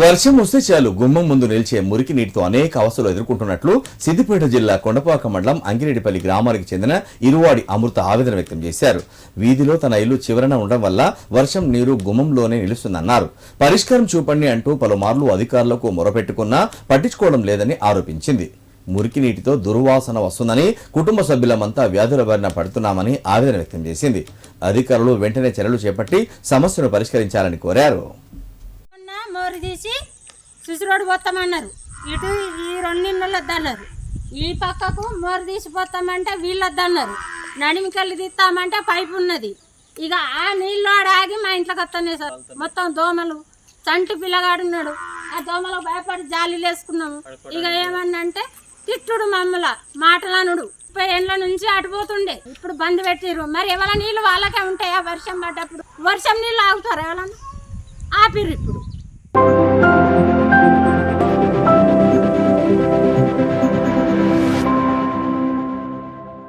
వర్షం వస్తే చాలు గుమ్మం ముందు నిలిచే మురికి నీటితో అనేక అవస్థలు ఎదుర్కొంటున్నట్లు సిద్దిపేట జిల్లా కొండపాక మండలం అంగిరెడ్డిపల్లి గ్రామానికి చెందిన ఇరువాడి అమృత ఆవేదన వ్యక్తం చేశారు. వీధిలో తన ఇల్లు చివరన ఉండడం వల్ల వర్షం నీరు గుమ్మంలోనే నిలుస్తుందన్నారు. పరిష్కారం చూపండి అంటూ పలుమార్లు అధికారులకు మొరపెట్టుకున్నా పట్టించుకోవడం లేదని ఆరోపించింది. మురికి నీటితో దుర్వాసన వస్తుందని కుటుంబ సభ్యులమంతా వ్యాధుల బారిన పడుతున్నామని ఆవేదన వ్యక్తం చేసింది. అధికారులు వెంటనే చర్యలు చేపట్టి సమస్యను పరిష్కరించాలని కోరారు. మొన్న తీసి సుసి రోడ్డు పోతామన్నారు. ఇటు ఈ రెండిళ్ళు వద్దన్నారు ఈ పక్కకు మోరు తీసిపోతామంటే వీళ్ళు వద్దన్నారు నడిమికల్లి తీస్తామంటే పైపు ఉన్నది ఇక ఆ నీళ్ళు ఆడ ఆగి మా ఇంట్లోకి వస్తున్నాయి సార్. మొత్తం దోమలు చంటి పిల్లగాడున్నాడు ఆ దోమలకు భయపడి జాలీలు వేసుకున్నాము. ఇక ఏమన్నంటే తిట్టుడు మమ్మల మాటలనుడు. ముప్పై ఏళ్ళ నుంచి అటుపోతుండే ఇప్పుడు బంద్ పెట్టిరు మరి ఎవరైనా నీళ్ళు వాళ్ళకే ఉంటాయా వర్షం పడ్డప్పుడు? వర్షం నీళ్ళు ఆగుతారు ఎవరన్నా ఆపిర్రు ఇప్పుడు.